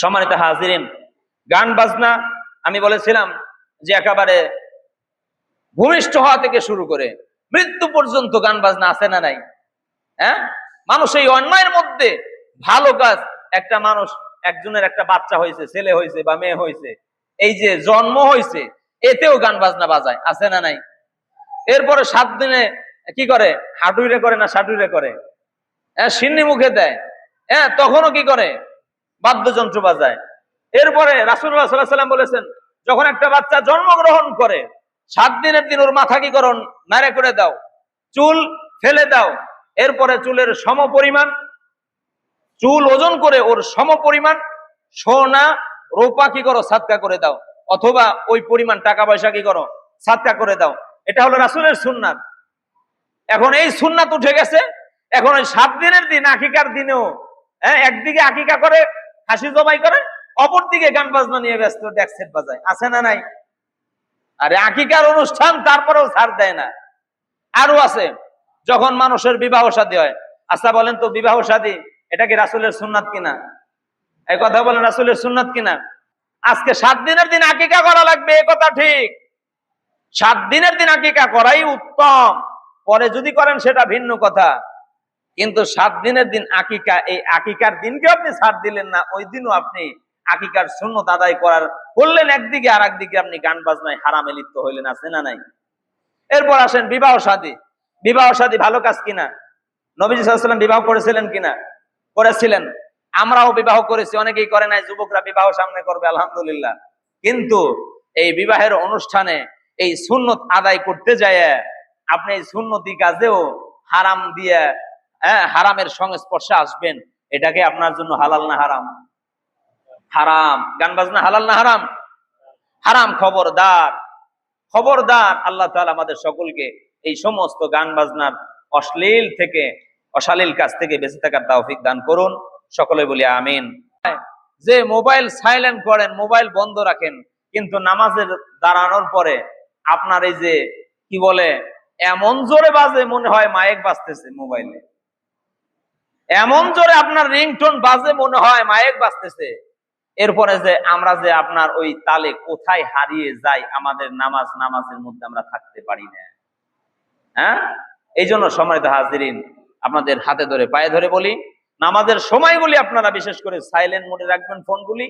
সম্মানিত হাজিরিন, গান বাজনা আমি বলেছিলাম যে একেবারে ভূমিষ্ঠ হওয়া থেকে শুরু করে মৃত্যু পর্যন্ত গান বাজনা আছে না নাই? হ্যাঁ? মানুষ এই অন্যায়ের মধ্যে ভালো কাজ, একটা মানুষ, একজনের একটা বাচ্চা হয়েছে, ছেলে হয়েছে বা মেয়ে হয়েছে, এই যে জন্ম হয়েছে, এতেও গান বাজনা বাজায়, আছে না নাই? এরপরে সাত দিনে কি করে? হাঁটুইরে করে না সাটুইরে করে? হ্যাঁ সিন্নি মুখে দেয়। হ্যাঁ তখনও কি করে? বাদ্যযন্ত্র বাজায়। এরপরে রাসুল্লাহ সাল্লাহ সাল্লাম বলেছেন, যখন একটা বাচ্চা জন্মগ্রহণ করে, সাত দিনের দিন ওর মাথা কি করন নাড়ে করে দাও। চুল ফেলে দাও। এরপরে চুলের সম পরিমাণ চুল ওজন করে ওর সম পরিমাণ সোনা, রোপা কি করো? সাতকা করে দাও। অথবা ওই পরিমাণ টাকা পয়সা কি করো? সাতকা করে দাও। এটা হলো রাসুলের সুন্নাত। এখন এই সুন্নাত উঠে গেছে। এখন ওই সাত দিনের দিন আকিকার দিনেও হ্যাঁ একদিকে আকিকা করে হাসি জবাই করে অপর দিকে গান বাজনা নিয়ে ব্যস্ত ডেকসেট বাজায়। আছে না নাই? আরে আকিকার অনুষ্ঠান, তারপরেও ছাড় দেয় না। আরও আছে, যখন মানুষের বিবাহ শাদী হয়। আচ্ছা বলেন তো, বিবাহ শাদী এটা কি রাসুলের সুন্নাত কিনা? এই কথা বলেন, রাসুলের সুন্নাত কিনা? আজকে সাত দিনের দিন আকিকা করা লাগবে, এ কথা ঠিক। সাত দিনের দিন আকিকা করাই উত্তম। পরে যদি করেন, সেটা ভিন্ন কথা। কিন্তু সাত দিনের দিন আকিকা, এই আকিকার দিনকে আপনি ছাড় দিলেন না, ওই দিনও আপনি আকিকার শূন্যত আদায় করার, করলেন একদিকে আর একদিকে আপনি গান বাজনায় হারামে লিপ্ত হইলেন, আছে না নাই? এরপর আসেন বিবাহ শাদী বিবাহ শাদী ভালো কাজ কিনা? নবীজি বিবাহ করেছিলেন কিনা? করেছিলেন। আমরাও বিবাহ করেছি, অনেকেই করে নাই, যুবকরা বিবাহ সামনে করবে, আলহামদুলিল্লাহ। কিন্তু এই বিবাহের অনুষ্ঠানে এই সুন্নত আদায় করতে যায় আপনি এই সুন্নতি কাজেও হারাম দিয়ে হ্যাঁ হারামের সংস্পর্শে আসবেন। এটাকে আপনার জন্য হালাল না হারাম? হারাম। গান বাজনা হালাল না হারাম? হারাম খবরদার। খবরদার আল্লাহ তাআলা আমাদের সকলকে এই সমস্ত গান বাজনার অশ্লীল থেকে, অশালীল কাজ থেকে বেঁচে থাকার তৌফিক দান করুন। সকলে বলি আমিন। যে মোবাইল সাইলেন্ট করেন, মোবাইল বন্ধ রাখেন, কিন্তু নামাজের দাঁড়ানোর পরে আপনার এই যে, কি বলে, এমন জোরে বাজে মনে হয় মায়েক বাজতেছে মোবাইলে। এমন জোরে আপনার রিংটোন বাজে মনে হয় মায়েক বাজতেছে। এরপরে যে আমরা যে আপনার ওই তালে কোথায় হারিয়ে যাই, আমাদের নামাজ নামাজের মধ্যে আমরা থাকতে পারি না। হ্যাঁ? এই জন্য সম্মানিত হাজিরিন, আপনাদের হাতে ধরে, পায়ে ধরে বলি, নামাজের সময়গুলি আপনারা বিশেষ করে সাইলেন্ট মোডে রাখবেন ফোনগুলি,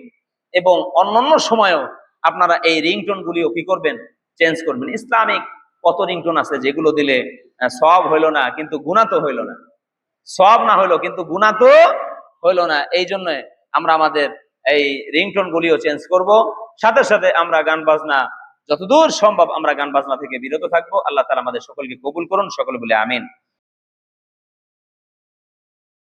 এবং অন্যান্য সময়ও আপনারা এই রিংটোন গুলিও কি করবেন? চেঞ্জ করবেন। ইসলামিক কত রিংটোন আছে যেগুলো দিলে সব হইল না, কিন্তু গুণা তো হইল না। সব না হইল, কিন্তু গুণা তো হইল না। এই জন্য আমরা আমাদের এই রিংটোন গুলিও চেঞ্জ করব। সাথে সাথে আমরা গান বাজনা যতদূর সম্ভব আমরা গান বাজনা থেকে বিরত থাকব। আল্লাহ তালা আমাদের সকলকে কবুল করুন, সকলে বলে আমিন।